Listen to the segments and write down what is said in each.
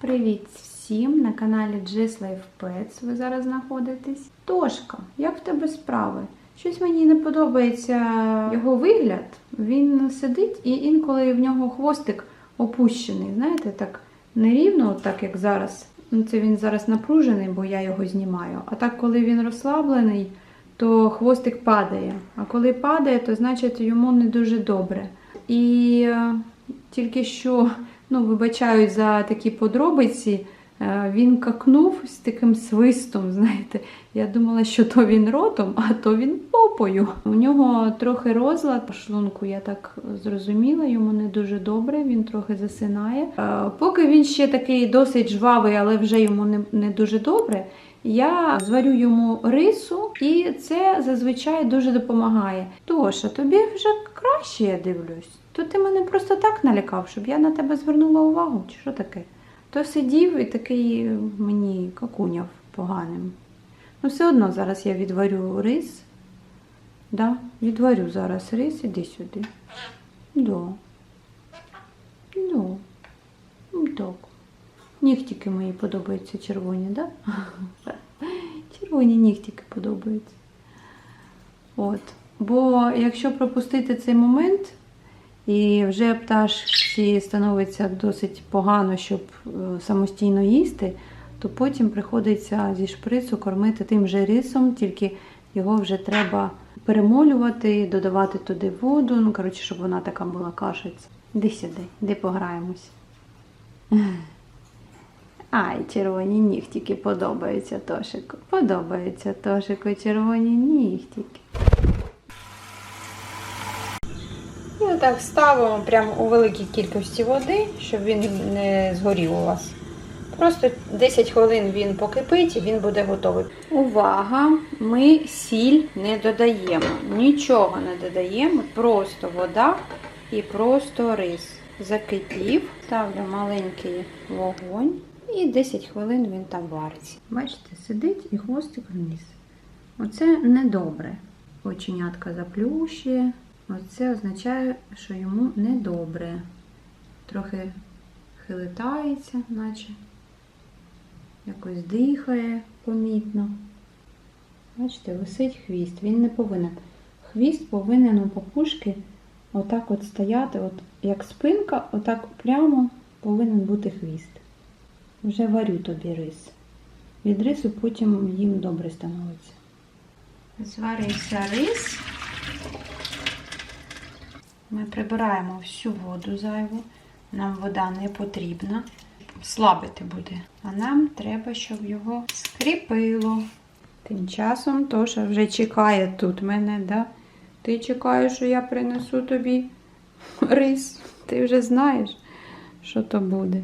Привіт всім на каналі G's Life Pets ви зараз знаходитесь. Тошка, як в тебе справи? Щось мені не подобається його вигляд. Він сидить і інколи в нього хвостик опущений. Знаєте, так нерівно, так як зараз. Ну, Це він зараз напружений, бо я його знімаю. А так, коли він розслаблений, то хвостик падає. А коли падає, то значить йому не дуже добре. І е, тільки що, ну, вибачаю за такі подробиці, е, він какнув з таким свистом, знаєте. Я думала, що то він ротом, а то він попою. У нього трохи розлад по шлунку, я так зрозуміла, йому не дуже добре, він трохи засинає. Е, Поки він ще такий досить жвавий, але вже йому не, не дуже добре. Я зварю йому рису, і це зазвичай дуже допомагає. Тоша, тобі вже краще, я дивлюсь. То ти мене просто так налякав, щоб я на тебе звернула увагу, чи що таке? То сидів і такий мені какуняв поганим. Ну, все одно зараз я відварю рис. Да, відварю зараз рис, іди сюди. Да. Ну, Так. Нігтики мої подобаються червоні, да? Червоні нігтики подобаються. От. Бо якщо пропустити цей момент, і вже пташці становиться досить погано, щоб е, самостійно їсти, то потім приходиться зі шприцу кормити тим же рисом, тільки його вже треба перемолювати, додавати туди воду. Ну, коротше, щоб вона така була кашиця. Іди сюди, іди пограємось. Ай, червоні нігтики подобаються Тошику. Подобаються Тошику червоні нігтики. І отак ставимо прямо у великій кількості води, щоб він не згорів у вас. Просто 10 хвилин він покипить і він буде готовий. Увага! Ми сіль не додаємо. Нічого не додаємо, просто вода і просто рис. Закипів, ставлю маленький вогонь і 10 хвилин він там вариться. Бачите, сидить і хвостик вниз. Оце недобре. Оченятка заплющує. Оце означає, що йому недобре. Трохи хилитається, наче якось дихає помітно. Бачите, висить хвіст. Він не повинен. Хвіст повинен у папушки отак от стояти, от як спинка, отак прямо повинен бути хвіст. Вже варю тобі рис. Від рису потім їм добре становиться. Зварився рис. Ми прибираємо всю воду зайву. Нам вода не потрібна. Слабити буде. А нам треба, щоб його скріпило. Тим часом Тоша вже чекає тут мене, да? Ти чекаєш, що я принесу тобі рис. Ти вже знаєш, що то буде.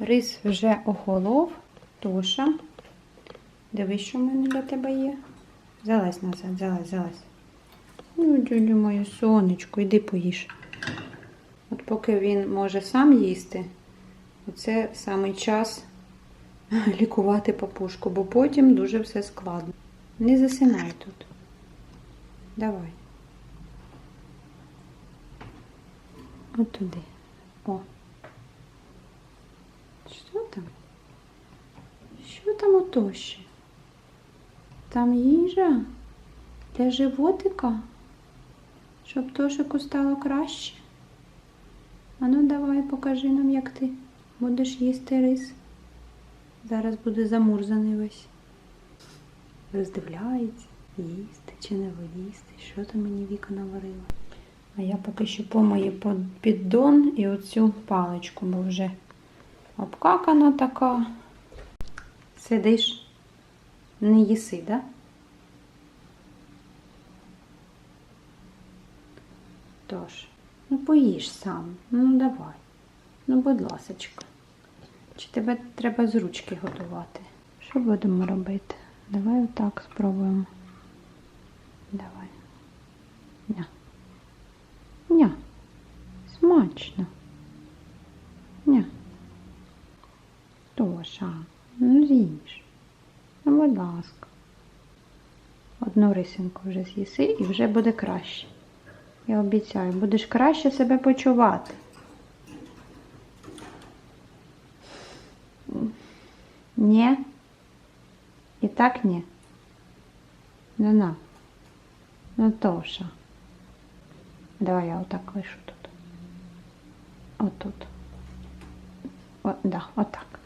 Рис вже охолов. Тоша. Дивись, що в мене для тебе є. Залазь назад, залазь, залазь. Ну, дядю моє сонечко, йди поїж. От поки він може сам їсти, оце саме час лікувати папушку, бо потім дуже все складно. Не засинай тут. Давай. От туди. О. Що там? Що там Тоші? Там їжа для животика, щоб Тошику стало краще. Ану, давай, покажи нам, як ти будеш їсти рис. Зараз буде замурзаний весь. Роздивляється, їсти чи не виїсти, що там мені Віка наварила. А я поки що помию піддон і оцю паличку, бо вже обкакана така. Сидиш, не їси, да? Тож, ну поїж сам, ну давай. Ну, будь ласочка. Чи тебе треба з ручки готувати? Що будемо робити? Давай отак спробуємо. Давай. Ня. Ня. Смачно. Ня. Тоша, ну з'їж. Ну, будь ласка. Одну рисинку вже з'їси і вже буде краще. Я обіцяю, будеш краще себе почувати. Ні? І так ні? Ну на. Ну Тоша. Давай я отак лишу тут. Отут. О, да, отак.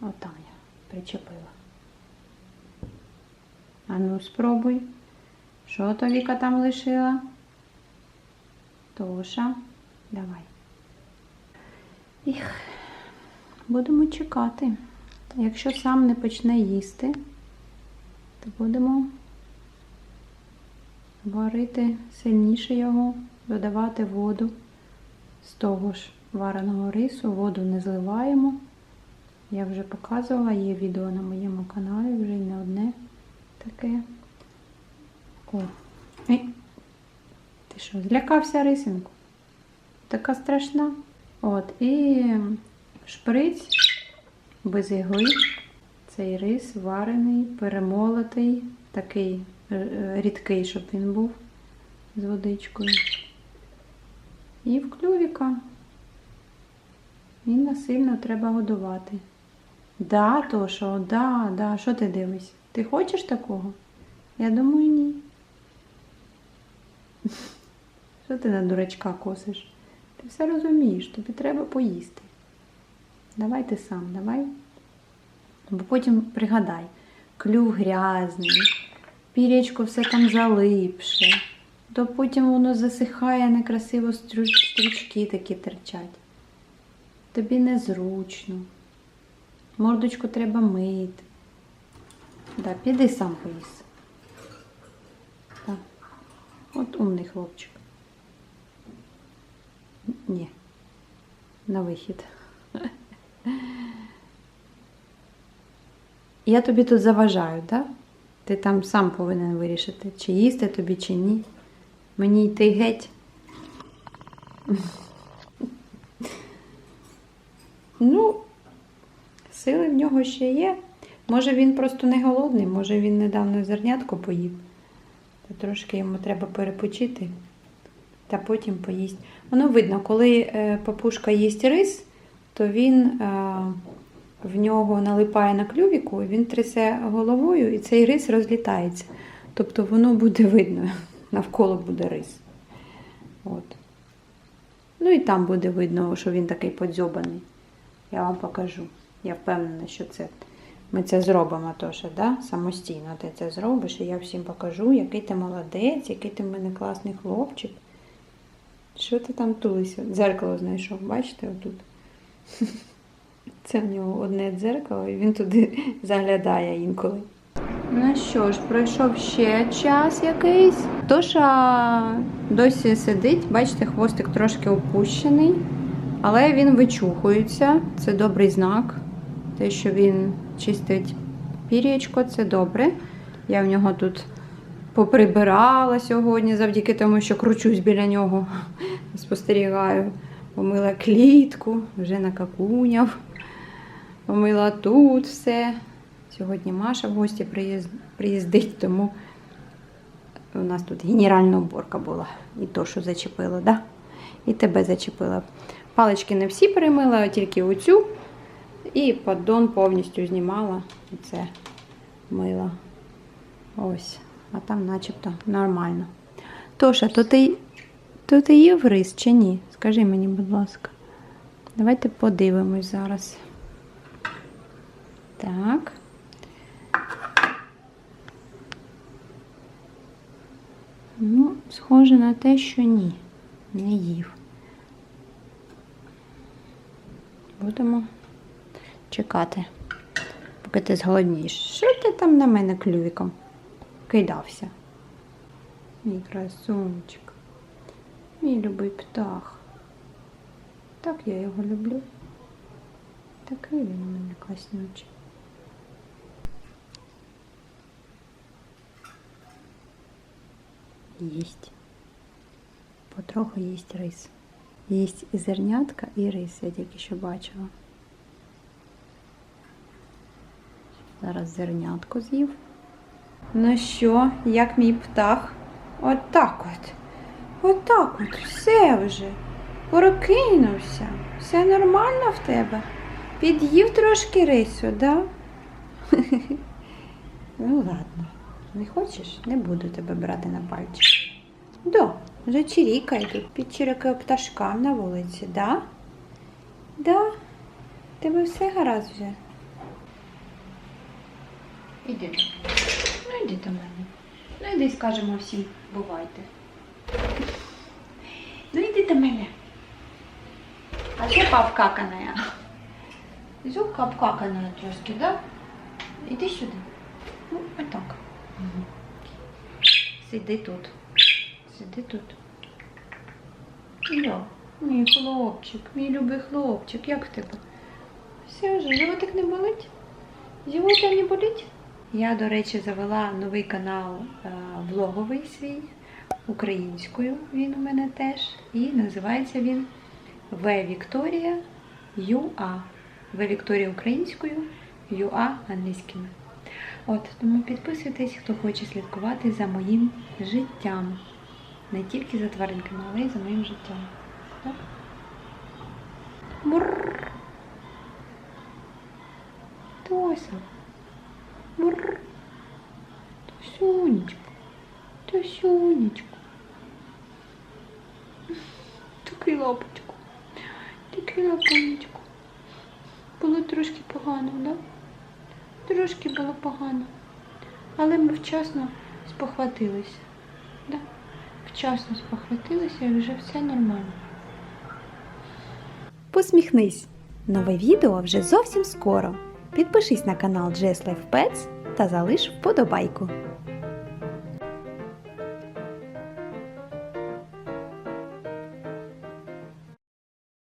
Отам я причепила. А ну спробуй. Що то Віка там лишила? Тоша, давай. Їх. Будемо чекати. Якщо сам не почне їсти, то будемо варити сильніше його, додавати воду з того ж вареного рису. Воду не зливаємо. Я вже показувала, є відео на моєму каналі, вже й не одне таке. О, Ей. ти що, злякався рисинку? Така страшна. От, і шприць без ігли. Цей рис варений, перемолотий, такий е, е, рідкий, щоб він був з водичкою. І в клювіка. І насильно треба годувати. Да, то що, да, да, що ти дивишся? Ти хочеш такого? Я думаю, ні. Що ти на дурачка косиш? Ти все розумієш, тобі треба поїсти. Давай ти сам, давай. Бо потім пригадай, клюв грязний, пірячко все там залипше, то потім воно засихає, некрасиво стрічки такі терчать. Тобі незручно. Мордочку треба мити. Да, піди сам поїси. Так. От умний хлопчик. Ні. На вихід. Я тобі тут заважаю, так? Ти там сам повинен вирішити, чи їсти тобі, чи ні. Мені йти геть. Ну, сили в нього ще є. Може він просто не голодний, може він недавно зернятко поїв. Та трошки йому треба перепочити, та потім поїсть. Воно видно, коли е, папушка їсть рис, то він е, в нього налипає на клювіку, він трясе головою, і цей рис розлітається. Тобто воно буде видно, навколо буде рис. От. Ну і там буде видно, що він такий подзьобаний. Я вам покажу. Я впевнена, що це ми це зробимо теж, да? самостійно ти це зробиш, і я всім покажу, який ти молодець, який ти в мене класний хлопчик. Що ти там тулися? Дзеркало знайшов, бачите, отут. Це в нього одне дзеркало, і він туди заглядає інколи. Ну що ж, пройшов ще час якийсь. Тоша досі сидить, бачите, хвостик трошки опущений, але він вичухується. Це добрий знак. Те, що він чистить пір'ячко, це добре. Я в нього тут поприбирала сьогодні, завдяки тому, що кручусь біля нього, спостерігаю. Помила клітку, вже накакуняв. Помила тут все. Сьогодні Маша в гості приїздить, тому у нас тут генеральна уборка була. І то, що зачепило, да? І тебе зачепила. Палички не всі перемила, а тільки оцю. І поддон повністю знімала. Це мила. Ось. А там начебто нормально. Тоша, то ти, то ти їв рис чи ні? Скажи мені, будь ласка. Давайте подивимось зараз. Так. Ну, схоже на те, що ні, не їв. Будемо чекати, поки ти зголоднієш. Що ти там на мене клювіком кидався? Мій красунчик, мій любий птах. Так я його люблю. Такий він у мене класнючий. Їсть. Потроху їсть рис. Їсть і зернятка, і рис, я тільки що бачила. Зараз зернятко з'їв. Ну що, як мій птах? Отак от. Отак от, все вже. Прокинувся. Все нормально в тебе? Під'їв трошки рису, да? ну ладно, не хочеш, не буду тебе брати на пальчик. Да, вже чирікає тут, підчирикає пташкам на вулиці, да? Да? Тебе все гаразд вже. Іди. Йди до мене. Ну йди скажемо всім, бувайте. Ну йди до мене. А що обкаканая? Зубка обкаканая трошки, да? Іди сюди. Ну, отак. Сиди тут. Сиди тут. Я, мій хлопчик, мій любий хлопчик, як в тебе? Все вже, животик не болить? Животик не болить? Я, до речі, завела новий канал е, влоговий свій українською. Він у мене теж. І називається він В Вікторія ЮА. В Вікторія українською, ЮА англійськими. От, тому підписуйтесь, хто хоче слідкувати за моїм життям. Не тільки за тваринками, але й за моїм життям. Так? Мурр. Тося. Мурр. Тосюнечко. Тосюнечко. Такий лапочку. Такий лапонечко. Було трошки погано, да? Трошки було погано. Але ми вчасно спохватилися. Да? Вчасно спохватилися і вже все нормально. Посміхнись! Нове відео вже зовсім скоро. Підпишись на канал Jess Life Pets та залиш вподобайку.